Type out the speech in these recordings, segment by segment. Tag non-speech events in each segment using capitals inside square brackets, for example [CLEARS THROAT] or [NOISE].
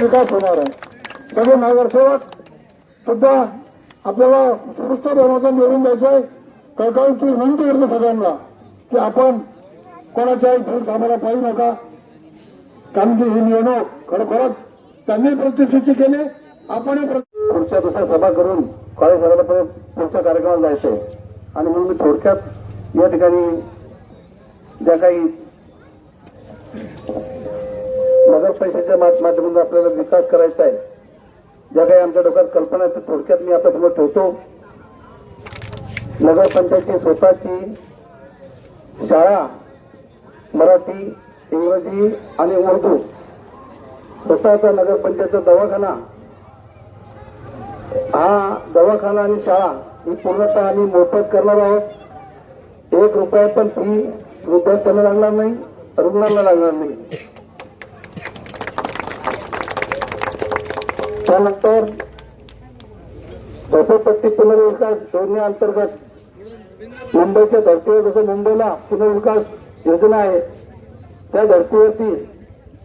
विकास होणार आहे. सगळे नगरसेवक सुद्धा आपल्याला उत्कृष्ट धर्माचं मिळवून द्यायचंय कळकळीची विनंती करतो सगळ्यांना की आपण कोणाच्याही भूल कामाला पाहू नका. कारण की ही निवडणूक खरोखरच त्यांनी प्रतिष्ठित केली आपणही पुढच्या दुसऱ्या सभा करून कॉलेज झाल्यापर्यंत पुढच्या कार्यक्रमाला जायचंय आणि म्हणून मी थोडक्यात या ठिकाणी ज्या काही नगर परिषदेच्या माध्यमातून आपल्याला विकास करायचा आहे. ज्या काही आमच्या डोक्यात कल्पना आहेत थोडक्यात मी आपल्यासमोर ठेवतो. नगरपंचायतची स्वतःची शाळा मराठी इंग्रजी आणि उर्दू स्वतःचा नगरपंचायतचा दवाखाना हा दवाखाना आणि शाळा ही पूर्णतः आम्ही मोफत करणार आहोत. एक रुपया पण फी विद्यार्थ्यांना लागणार नाही रुग्णांना लागणार नाही. त्यानंतर झोपडपट्टी पुनर्विकास योजनेअंतर्गत मुंबईच्या धर्तीवर जसं मुंबईला पुनर्विकास योजना आहे त्या धर्तीवरती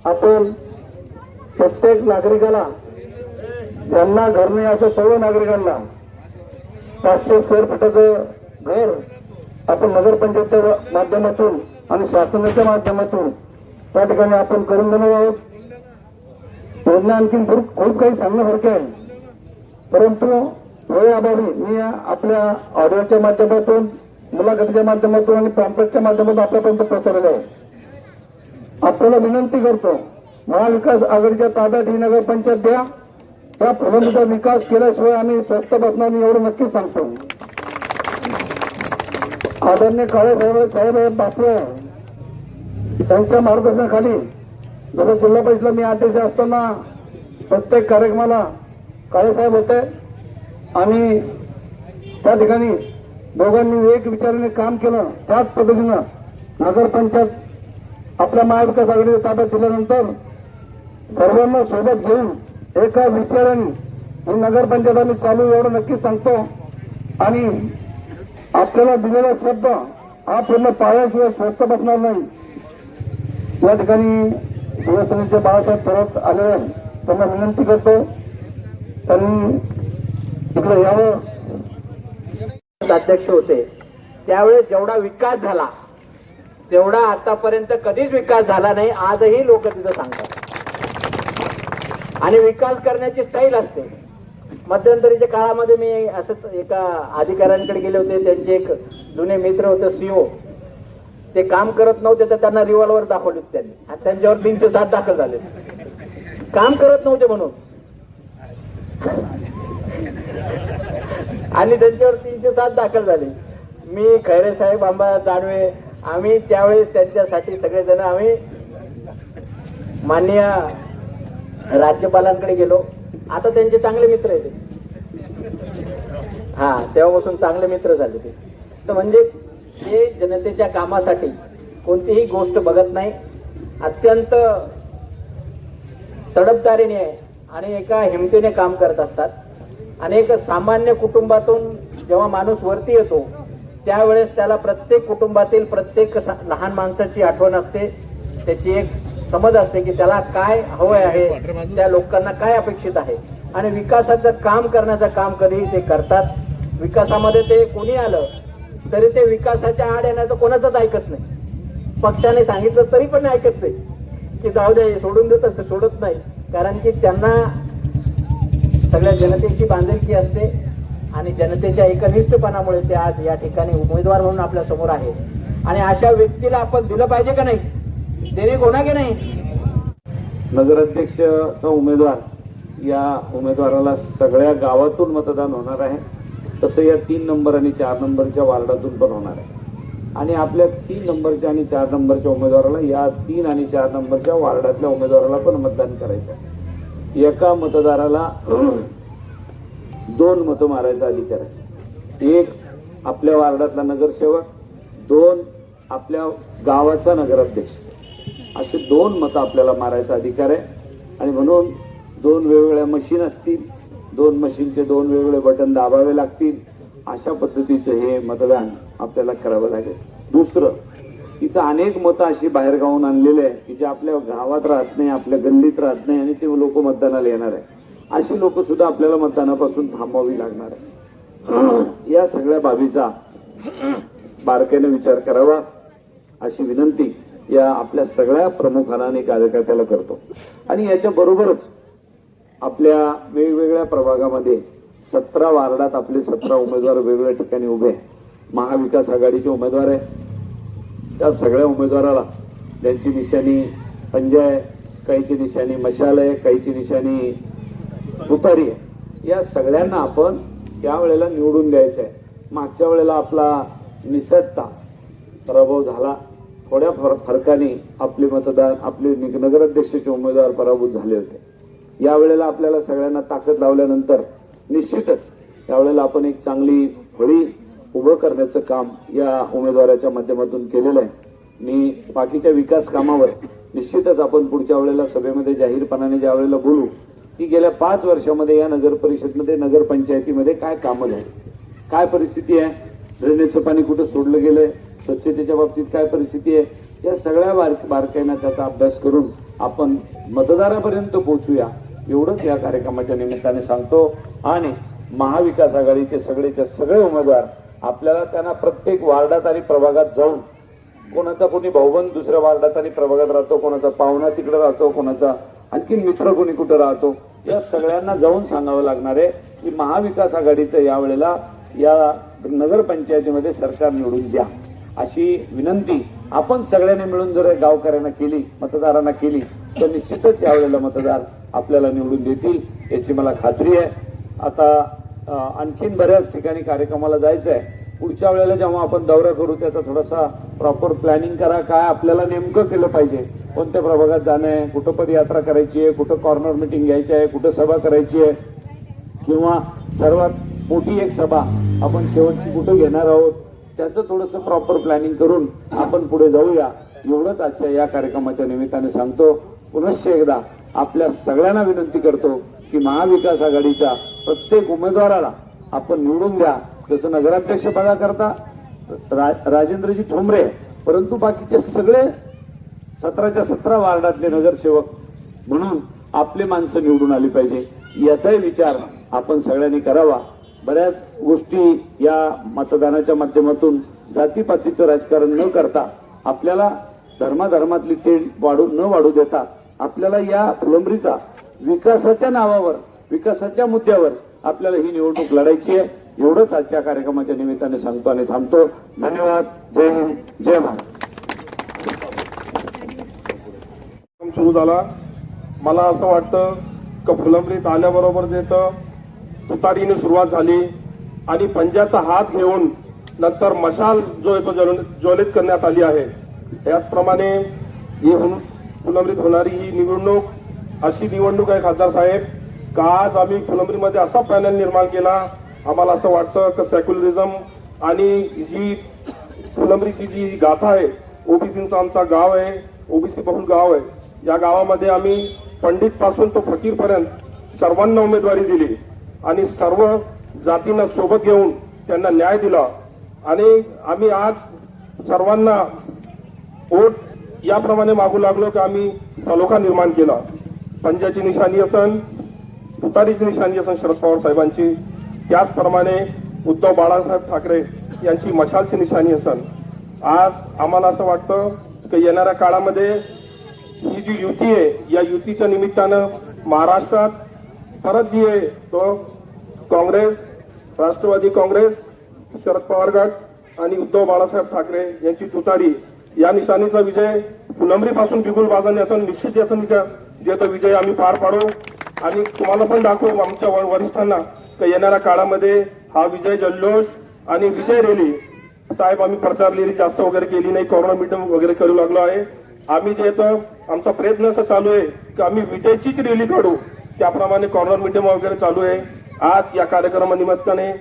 आपण प्रत्येक नागरिकाला ज्यांना घर नाही अशा सर्व नागरिकांना पाचशे स्क्वेअर फुटाचं घर आपण नगरपंचायतच्या माध्यमातून आणि शासनाच्या माध्यमातून त्या ठिकाणी आपण करून देणार आहोत. योजना आणखी खूप खूप काही सांगण्यासारखे आहे. परंतु वेळेअभावी मी आपल्या ऑडिओच्या माध्यमातून मुलाखतीच्या माध्यमातून आणि पॅम्पलेटच्या माध्यमातून आपल्यापर्यंत पोहोचवलेलं आहे. आपल्याला विनंती करतो महाविकास आघाडीच्या ताब्यात ही नगरपंचायत द्या. त्या प्रलंबित विकास केल्याशिवाय आम्ही स्वस्त बसणार एवढं नक्कीच सांगतो. आदरणीय काळे साहेब साहेब बापरे. त्यांच्या मार्गदर्शनाखाली जसं जिल्हा परिषदला मी अध्यक्ष असताना प्रत्येक कार्यक्रमाला काळेसाहेब होते. आणि त्या ठिकाणी दोघांनी एक विचाराने काम केलं. त्याच पद्धतीनं नगरपंचायत आपल्या महाविकास आघाडीच्या ताब्यात दिल्यानंतर सर्वांना सोबत घेऊन एका विचाराने ही नगरपंचायत आम्ही चालू एवढं नक्कीच सांगतो. आणि आपल्याला दिलेला शब्द हा पूर्ण पाळ्याशिवाय स्वस्त बसणार नाही. या ठिकाणी शिवसेनेचे बाळासाहेब थोरात आलेले त्यांना विनंती करतो त्यांनी इकडे यावं. अध्यक्ष होते. त्यावेळेस जेवढा विकास झाला तेवढा आतापर्यंत कधीच विकास झाला नाही आजही लोक तिथं सांगतात. आणि विकास करण्याची स्टाईल असते. मध्यंतरीच्या काळामध्ये मी असंच एका अधिकाऱ्यांकडे गेले होते त्यांचे एक जुने मित्र होते सीओ ते काम करत नव्हते तर त्यांना रिव्हॉल्वर दाखवले होते त्यांनी. आणि त्यांच्यावर तीनशे सात दाखल झाले. काम करत नव्हते म्हणून. आणि त्यांच्यावर तीनशे सात दाखल झाले. मी खैरे साहेब आंबा दानवे आम्ही त्यावेळेस त्यांच्यासाठी सगळेजण आम्ही माननीय राज्यपालांकडे गेलो. आता त्यांचे चांगले मित्र आहेत ते. हा तेव्हापासून चांगले मित्र झाले ते. तर म्हणजे ते जनतेच्या कामासाठी कोणतीही गोष्ट बघत नाही. अत्यंत तडपदारीने आणि एका हिमतीने काम करत असतात. आणि एक सामान्य कुटुंबातून जेव्हा माणूस वरती येतो त्यावेळेस त्याला प्रत्येक कुटुंबातील प्रत्येक लहान माणसाची आठवण असते. त्याची एक समज असते की त्याला काय हवं आहे त्या लोकांना काय अपेक्षित आहे. आणि विकासाचं काम करण्याचं काम कधीही ते करतात. विकासामध्ये ते कोणी आलं तरी ते विकासाच्या आड येण्याचं कोणाचंच ऐकत नाही. पक्षाने सांगितलं तरी पण ऐकत नाही की जाऊ द्या सोडून देतात ते सोडत नाही. कारण की त्यांना सगळ्या जनतेची बांधिलकी असते आणि जनतेच्या एकनिष्ठपणामुळे ते आज या ठिकाणी उमेदवार म्हणून आपल्यासमोर आहे. आणि अशा व्यक्तीला आपण दिलं पाहिजे का नाही? देणे कोणा की नाही? नगराध्यक्षचा उमेदवार या उमेदवाराला सगळ्या गावातून मतदान होणार आहे. तसं या तीन नंबर आणि चार नंबरच्या वार्डातून पण होणार आहे. आणि आपल्या तीन नंबरच्या आणि चार नंबरच्या उमेदवाराला या तीन आणि चार नंबरच्या वार्डातल्या उमेदवाराला पण मतदान करायचं आहे. एका मतदाराला दोन मतं मारायचा अधिकार आहे. एक आपल्या वार्डातला नगरसेवक दोन आपल्या गावाचा नगराध्यक्ष. असे दोन मतं आपल्याला मारायचा अधिकार आहे. आणि म्हणून दोन वेगवेगळ्या मशीन असतील दोन मशीनचे दोन वेगवेगळे बटन दाबावे लागतील. अशा पद्धतीचं हे मतदान आपल्याला करावं लागेल. दुसरं तिथं अनेक मतं अशी बाहेर गावून आणलेले आहे की जे आपल्या गावात राहत नाही आपल्या गल्लीत राहत नाही आणि ते लोक मतदानाला येणार आहे अशी लोक सुद्धा आपल्याला मतदानापासून थांबवावी लागणार आहे [CLEARS THROAT] या सगळ्या बाबीचा बारकाईने विचार करावा. अशी विनंती या आपल्या सगळ्या प्रमुखांना आणि कार्यकर्त्याला करतो. आणि याच्या बरोबरच आपल्या वेगवेगळ्या प्रभागामध्ये सतरा वार्डात आपले सतरा उमेदवार वेगवेगळ्या ठिकाणी उभे आहे. महाविकास आघाडीचे उमेदवार आहे त्या सगळ्या उमेदवाराला त्यांची निशाणी पंजा आहे काहीची निशाणी मशाल आहे काहीची निशाणी तुतारी आहे. या सगळ्यांना आपण त्यावेळेला निवडून द्यायचं आहे. मागच्या वेळेला आपला निसटता पराभव झाला. थोड्या फर फरकाने आपले मतदार आपले नगराध्यक्षाचे उमेदवार पराभूत झाले होते. यावेळेला आपल्याला सगळ्यांना ताकद लावल्यानंतर निश्चितच यावेळेला आपण एक चांगली फळी उभं करण्याचं काम या उमेदवाराच्या माध्यमातून केलेलं आहे. मी बाकीच्या विकास कामावर निश्चितच आपण पुढच्या वेळेला सभेमध्ये जाहीरपणाने ज्या वेळेला बोलू की गेल्या पाच वर्षामध्ये या नगर परिषदमध्ये नगरपंचायतीमध्ये काय कामं झाली? काय परिस्थिती आहे? ड्रेनेजचं पाणी कुठं सोडलं गेलंय? स्वच्छतेच्या बाबतीत काय परिस्थिती आहे? या सगळ्या बार बारकाईनं त्याचा अभ्यास करून आपण मतदारापर्यंत पोहोचूया. एवढंच या कार्यक्रमाच्या निमित्ताने सांगतो. आणि महाविकास आघाडीचे सगळेच्या सगळे उमेदवार आपल्याला त्यांना प्रत्येक वार्डात आणि प्रभागात जाऊन कोणाचा कोणी भाऊबंद दुसऱ्या वार्डात आणि प्रभागात राहतो कोणाचा पाहुणा तिकडे राहतो कोणाचा आणखी मित्र कोणी कुठं राहतो या सगळ्यांना जाऊन सांगावं लागणार आहे की महाविकास आघाडीचं यावेळेला या नगरपंचायतीमध्ये सरकार निवडून द्या. अशी विनंती आपण सगळ्यांनी मिळून जर गावकऱ्यांना केली मतदारांना केली तर निश्चितच यावेळेला मतदार आपल्याला निवडून देतील याची मला खात्री आहे. आता आणखीन बऱ्याच ठिकाणी कार्यक्रमाला जायचं आहे पुढच्या वेळेला जेव्हा आपण दौरा करू त्याचा थोडासा प्रॉपर प्लॅनिंग करा काय आपल्याला नेमकं केलं पाहिजे. कोणत्या प्रभागात जाणं आहे कुठं पदयात्रा करायची आहे कुठं कॉर्नर मिटिंग घ्यायची आहे कुठं सभा करायची आहे. किंवा सर्वात मोठी एक सभा आपण शेवटची कुठं घेणार आहोत त्याचं थोडंसं प्रॉपर प्लॅनिंग करून आपण पुढे जाऊया. एवढंच आजच्या या कार्यक्रमाच्या निमित्ताने सांगतो. पुनश्च एकदा आपल्या सगळ्यांना विनंती करतो की महाविकास आघाडीच्या प्रत्येक उमेदवाराला आपण निवडून द्या. जसं नगराध्यक्ष पदाकरता रा- राजेंद्रजी ठोंबरे परंतु बाकीचे सगळे सतराच्या सतरा वार्डातले नगरसेवक म्हणून आपले माणसं निवडून आली पाहिजे. याचाही विचार आपण सगळ्यांनी करावा. बऱ्याच गोष्टी या मतदानाच्या माध्यमातून जातीपातीचं राजकारण न करता आपल्याला धर्माधर्मातली तेढ वाढू न वाढू देता आपल्याला या फुलंबरीचा विकासाच्या नावावर विकासाच्या मुद्द्यावर आपल्याला ही निवडणूक लढायची आहे. एवढंच आजच्या कार्यक्रमाच्या निमित्ताने सांगतो आणि थांबतो. धन्यवाद. जय हिंद. जय महाराज सुरू झाला. मला असं वाटतं का फुलंब्रीत आल्याबरोबर जे तर तुतारीने सुरुवात झाली आणि पंजाचा हात घेऊन नंतर मशाल जो येतो ज्वल- ज्वलित करण्यात आली आहे. त्याचप्रमाणे हे फुलंब्रीत होणारी ही निवडणूक अशी निवडणूक आहे खासदार साहेब. का आज आम्ही फुलंब्रीमध्ये असा पॅनल निर्माण केला? आम्हाला असं वाटतं की सेक्युलरिझम आणि जी फुलंब्रीची जी गाथा आहे ओबीसींचा आमचा गाव आहे ओबीसी बहुल गाव आहे या गावामध्ये आम्ही पंडित पासून तो फकीरपर्यंत सर्वांना उमेदवारी दिली आणि सर्व जातींना सोबत घेऊन त्यांना न्याय दिला. आणि आम्ही आज सर्वांना वोट याप्रमाणे मागू लागलो की आम्ही सलोखा निर्माण केला. पंजाची निशाणी असन तुतारीची निशाणी असन शरद पवार साहेबांची. त्याचप्रमाणे उद्धव बाळासाहेब ठाकरे यांची मशालची निशाणी असन. आज आम्हाला असं वाटतं की येणाऱ्या काळामध्ये ही जी युती आहे या युतीच्या निमित्तानं महाराष्ट्रात परत जी आहे तो काँग्रेस राष्ट्रवादी काँग्रेस शरद पवार गट आणि उद्धव बाळासाहेब ठाकरे यांची तुतारी या निशाणीचा विजय फुलंबरी पासून बिगुल बाजाने असं निश्चित याचा निका जे तो विजय आम्ही पार पाडू. आणि तुम्हाला पण दाखवू आमच्या वरिष्ठांना की येणाऱ्या काळामध्ये हा विजय जल्लोष आणि विजय रॅली. साहेब आम्ही प्रचार जास्त वगैरे केली नाही कोरोना मीटिंग वगैरे करू लागलो आहे. आम्ही जे तर आमचा प्रयत्न असा चालू आहे की आम्ही विजयचीच रॅली काढू. त्याप्रमाणे कॉर्नर मीटिंग वगैरे चालू आहे. आज या कार्यक्रमानिमित्ताने